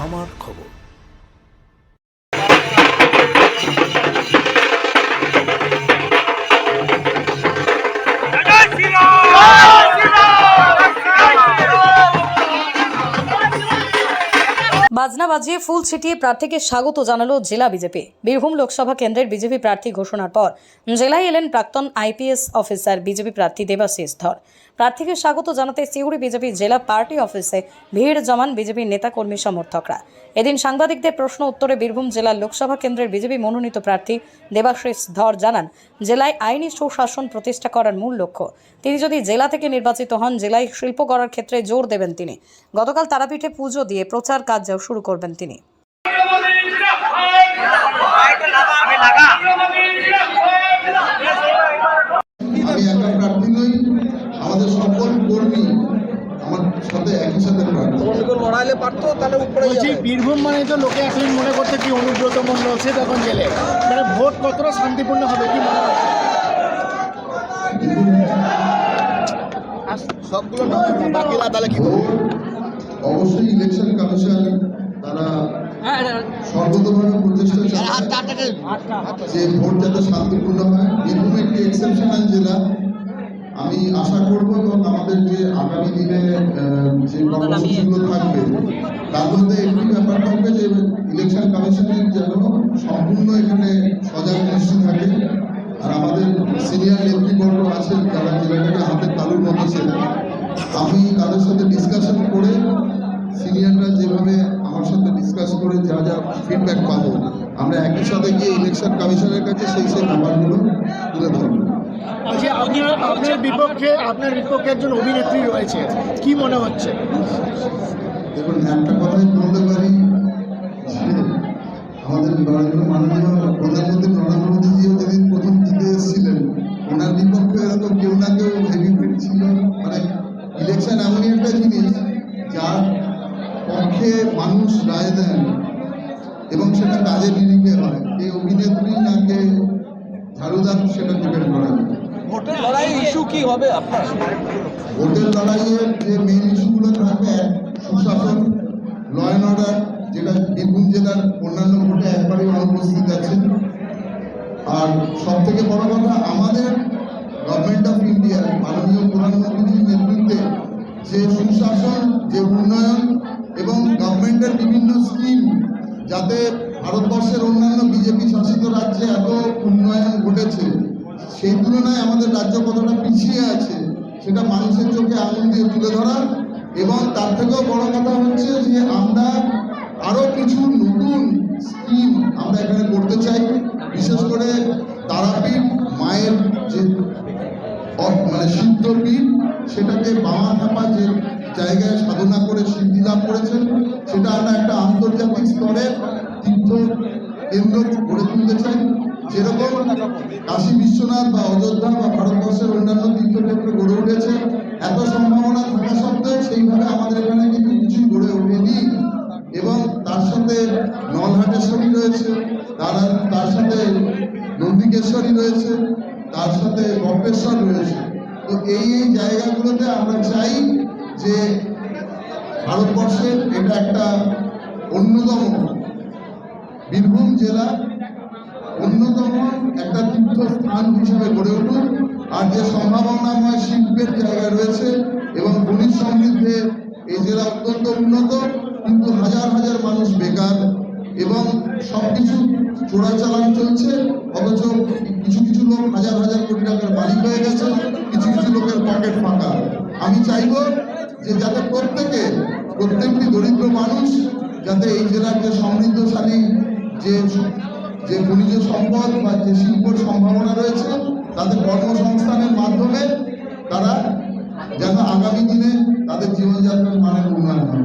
আমার খবর। বাজনা বাজিয়ে ফুল ছিটিয়ে প্রার্থীকে স্বাগত জানালো জেলা বিজেপি। বীরভূম লোকসভা কেন্দ্রের বিজেপি প্রার্থী ঘোষণার পর জেলায় এলেন প্রাক্তন আইপিএস অফিসার বিজেপি প্রার্থী দেবাশিস ধর। প্রার্থীকে স্বাগত জানাতে সিউড়ি বিজেপি জেলা পার্টি অফিসে ভিড় জমান বিজেপির নেতাকর্মী সমর্থকরা। এদিন সাংবাদিকদের প্রশ্ন উত্তরে বীরভূম জেলার লোকসভা কেন্দ্রের বিজেপি মনোনীত প্রার্থী দেবাশিস ধর জানান, জেলায় আইনি সুশাসন প্রতিষ্ঠা করার মূল লক্ষ্য। তিনি যদি জেলা থেকে নির্বাচিত হন, জেলায় শিল্প করার ক্ষেত্রে জোর দেবেন তিনি। গতকাল তারাপীঠে পুজো দিয়ে প্রচার কাজ শুরু করবেন তিনি। আমি একা প্রার্থী নই আমাদের সকল কর্মী আমার সাথে একই সাথে লড়াইলে পারতো তাহলে উপরে বীরভূম মানে তো লোকে এখন মনে করছে কি অনুব্রত মন্ডল সে তখন গেলে মানে ভোট কতটা শান্তিপূর্ণ হবে কি মনে হয়? সবগুলো বাকিরা তাহলে কি অবশ্যই ইলেকশন কমিশন তারা সর্বতভাবে প্রচেষ্টা চালায় যে ভোট যাতে শান্তিপূর্ণ হয় বীরভূম একটি এক্সেপশনাল জেলা আমি আশা করব এবং আমাদের যে আগামী দিনে যে কর্মসূচিগুলো থাকবে তার মধ্যে একটি ব্যাপার থাকবে যে ইলেকশন কমিশনের যেন সম্পূর্ণ এখানে সজাগ দৃষ্টি থাকে। আর আমাদের সিনিয়র নেতৃবর্গ আছেন যারা জেলাটাকে হাতের তালুর মতো ছিলেন আমি তাদের সাথে ডিসকাশন ফিডব্যাক পাবো। আমরা একই সাথে গিয়ে ইলেকশন কমিশনের কাছে সেই সেই নাম্বারগুলো তুলে ধরবো। বলছি আপনার আপনার বিপক্ষে আপনার বিপক্ষে একজন অভিনেত্রী রয়েছে। কি মনে হচ্ছে? দেখুন একটা কথাই বলতে পারি। আমাদের মাননীয় প্রধানমন্ত্রী নরেন্দ্র মোদীজিও যেদিন প্রথম জিতে এসেছিলেন ওনার বিপক্ষে এরকম কেউ না কেউ ছিল। মানে ইলেকশন এমনই একটা জিনিস যার পক্ষে মানুষ রায় দেন এবং সেটা কাজে নিরিখে হয়। এই অভিনেত্রী নাকে ঝাড়ুদার সেটা ডিপেন্ড করা ভোটের লড়াই ইস্যু কি হবে আপনার? ভোটের লড়াইয়ের যে মেন ইস্যুগুলো থাকবে সুশাসন ল অ্যান্ড অর্ডার যেটা বীরভূম জেলার অন্যান্য ভোটে একবারই অনুপস্থিত আছে। আর সব থেকে বড় কথা আমাদের গভর্নমেন্ট অফ ইন্ডিয়ার মাননীয় প্রধানমন্ত্রীর নেতৃত্বে যে সুশাসন যে উন্নয়ন এবং গভর্নমেন্টের বিভিন্ন স্কিম যাতে ভারতবর্ষের অন্যান্য বিজেপি শাসিত রাজ্যে এত উন্নয়ন ঘটেছে। সেই তুলনায় আমাদের রাজ্য কতটা পিছিয়ে আছে, সেটা মানুষের চোখে আঙুল দিয়ে তুলে ধরা এবং তার থেকেও বড় কথা হচ্ছে যে আমরা আরও কিছু নতুন স্কিম আমরা এখানে করতে চাই, বিশেষ করে তারাপীঠ মায়ের যে মানে সিদ্ধপীঠ, সেটাকে বামা থাপা যে জায়গায় সাধনা করে সিদ্ধি লাভ করেছেন, সেটা আমরা একটা আন্তর্জাতিক স্তরে তীর্থ কেন্দ্র গড়ে তুলতে চাই যেরকম কাশী বিশ্বনাথ বা অযোধ্যা বা ভারতবর্ষের অন্যান্য তীর্থক্ষেত্র গড়ে উঠেছে, এত সম্ভাবনা থাকা সত্ত্বেও সেইভাবে আমাদের এখানে কিন্তু কিছুই গড়ে ওঠেনি। এবং তার সাথে নলহাটেশ্বরী রয়েছে, তার তার সাথে নন্দিকেশ্বরী রয়েছে, তার সাথে বক্রেশ্বর রয়েছে। তো এই এই জায়গাগুলোতে আমরা চাই যে ভারতবর্ষের এটা একটা অন্যতম বীরভূম জেলা, অন্যতম একটা তীর্থস্থান হিসেবে গড়ে উঠুক। আর যে সম্ভাবনাময় শিল্পের জায়গা রয়েছে এবং খনিজ সমৃদ্ধে এই জেলা অত্যন্ত উন্নত, কিন্তু হাজার হাজার মানুষ বেকার এবং সব কিছু চোরাচালান চলছে, অথচ কিছু কিছু লোক হাজার হাজার কোটি টাকার মালিক হয়ে গেছে, কিছু কিছু লোকের পকেট ফাঁকা। আমি চাইব যে যাতে প্রত্যেকে প্রত্যেকটি দরিদ্র মানুষ যাতে এই জেলার যে সমৃদ্ধশালী যে যে খনিজ সম্পদ বা যে শিল্পর সম্ভাবনা রয়েছে তাদের কর্মসংস্থানের মাধ্যমে তারা যেন আগামী দিনে তাদের জীবনযাত্রার মানের উন্নয়ন হয়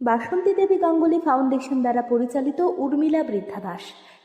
বাসন্তী দেবী গাঙ্গুলি ফাউন্ডেশন দ্বারা পরিচালিত উর্মিলা বৃদ্ধাবাস।